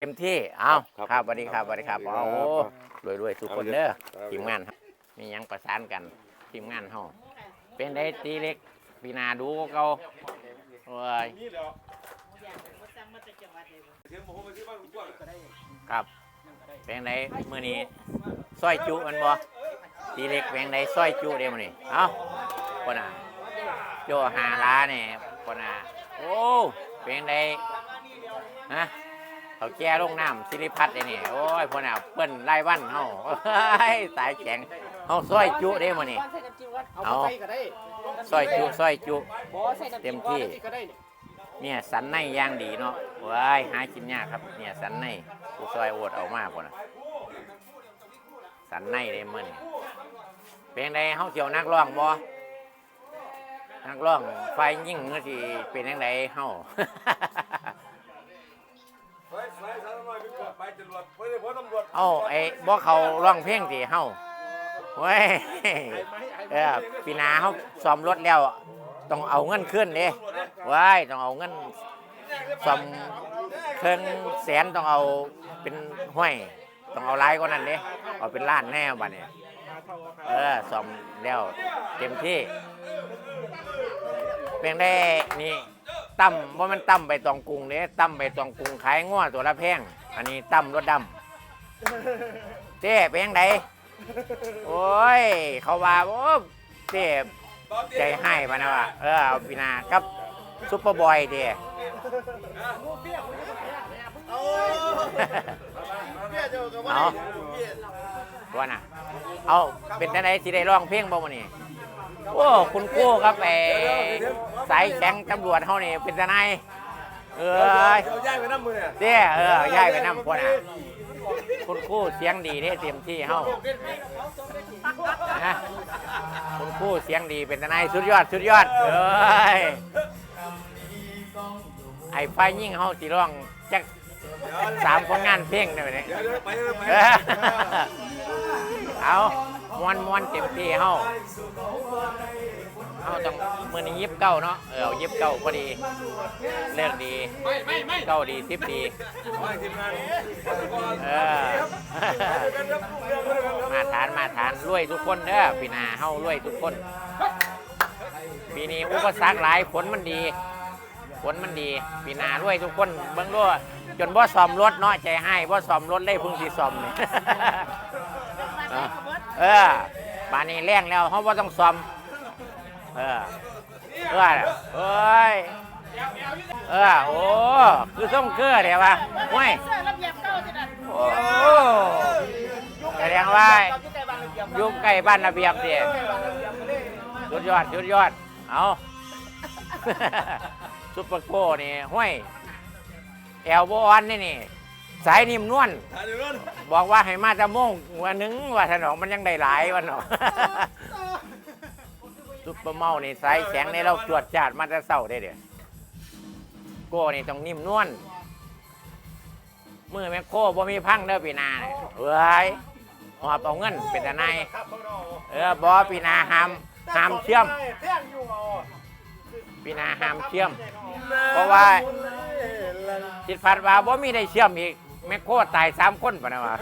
เต็มที่ เอาครับครับสวัสดีครับสวัสดีครับครับ โอ้โหรวยรวยๆทุกคนเด้อครับทีมงานครับมีหยังประสานกันทีมงานเฮาเป็นได้ตีเล็กปีหนาดูเก่าโอ้ยครับเป็นไดมื้อนี้ซอยจุมันบ่ตีเล็กเป็นไดซอยจุเด้มื้อนี้เอ้าคนน่ะโจหาล้าเนี่ยคนน่ะโอ้เป็นไดฮะ เขาแก่ลงน้ำสิริพัฒน์ไอ้นี่โอ้ยพวกน่ะเปิ้นไล่วันเฮาเฮ้ยสายแข็งเฮาซอยจุเด้มื้อนี้เอาใส่ก็ได้ซอยจุซอยจุบ่ใส่น้ำเต็จิ้มมที่ที่ก็ได้นี่เนี่ยสันในอย่างดีเนาะว้ายหากินยากครับ เนี่ยสันในกูซอยโอดเอามากพุ่นน่ะสันในเด้มื้อนี้เป็นไดเฮาเกี่ยวนักร้องบ่นักร้องไฟยิ่งก็สิเป็นจังไดเฮา ไปไปสารน้อยไปไปตำรวจไปเลยพอตำรวจเอ้าไอ้บ่เขาร้องเพลงสิเฮาเว้ยเออปีหนาเฮาซ่อมรถแล้ว ต้องเอาเงินขึ้นเด้ว้ายต้องเอาเงินซ่อมเครื่องแสนต้องเอาเป็นห้วยต้องเอาหลายกว่านั้นเด้เอาเป็นล้านแน่บัดนี้เออซ่อมแล้วเต็มที่เพียงได้นี่ ตั้มว่ามันตั้มไปตองกรุงเด้ตั้มไปตองกรุงขายง้อตัวละแพง อันนี้ตั้มรถดำเต้เป็นยังไงโอ้ย เขาว่าโอ้เต้ใจให้ปะนะวะเออเอาปีหนากับซุปเปอร์บอยเด้เอาว่าน่ะ เอาเป็นจังไดสิได้ร้องเพลงบ่มื้อนี้ โอ้คุณครูครับไอ้สายแข็งตำรวจเฮานี่เป็นทนายเอ้ยเอาย่ายไปน้ำมือเนี่ยเด้เออย่ายไปนำพ่นน่ะคุณครูเสียงดีเด้เต็มที่เฮานะคุณครูเสียงดีเป็นทนายสุดยอดสุดยอดเอ้ยไอ้ไฟยิ่งเฮาสิร้องจักสามผลงานเพลงได้ไหมเนี่ยเดี๋ยวเดี๋ยวไปเลยไปเออเอา มวนมวนเต็มที่เฮาเฮาต้องมือนี้ยิบเก้าเนาะเออเอายิบเก้าพอดีเลิกดีเก้าดีสิบดีไปทีมงานเออมาทานมาทานรวยทุกคนเด้อปีหนาเฮารวยทุกคนปีนี้อุปสรรคหลายผลมันดีผลมันดีปีหนารวยทุกคนเบิ่งด้วยจนบ่ซ่อมรถเนาะใจให้บ่ซ่อมรถเลยเพิ่งสิซ่อมนี่ เออบ้านนี้แรงแล้วเฮาบ่ต้องซ่อมเออเออเอ้ยเออโอ้คือส่งเกลือเดี๋ยวว่าห้วยโอ้แสดงว่าเราที่ใกล้บ้านระเบียบอยุ่ใกล้บ้านระเบียบเดียใกล้บ้านระเบียบเลยสุดยอดสุดยอดเอาซุปเปอร์โก้นี่ห้วยแอลโบออนนี่นี่สายนิ่มนวลถ่ายเดี๋ยวล บอกว่าให้มาจะโมงวันหนึงว่าถนอมมันยังได้หลายวันเนาะซุปเปอร์เมานี่สายแข็งในเราตรวจจาดมาจะเศร้าได้เดี๋ยวโก้นี่ต้องนิ่มนวลมือแม่โก้บ่มีพังเด้อปีหนาเนี่ยเอ้ยหอบเอาเงินเป็นทนายครับพวกเราเออบอปีหนาหามหามเชื่อมเที่ยงอยู่เอาปีหนาหามเชื่อม เพราะว่า จิตพัดว่าบ่มีได้เชื่อมอีก แม่โคตรตายสามคนปะนะวะ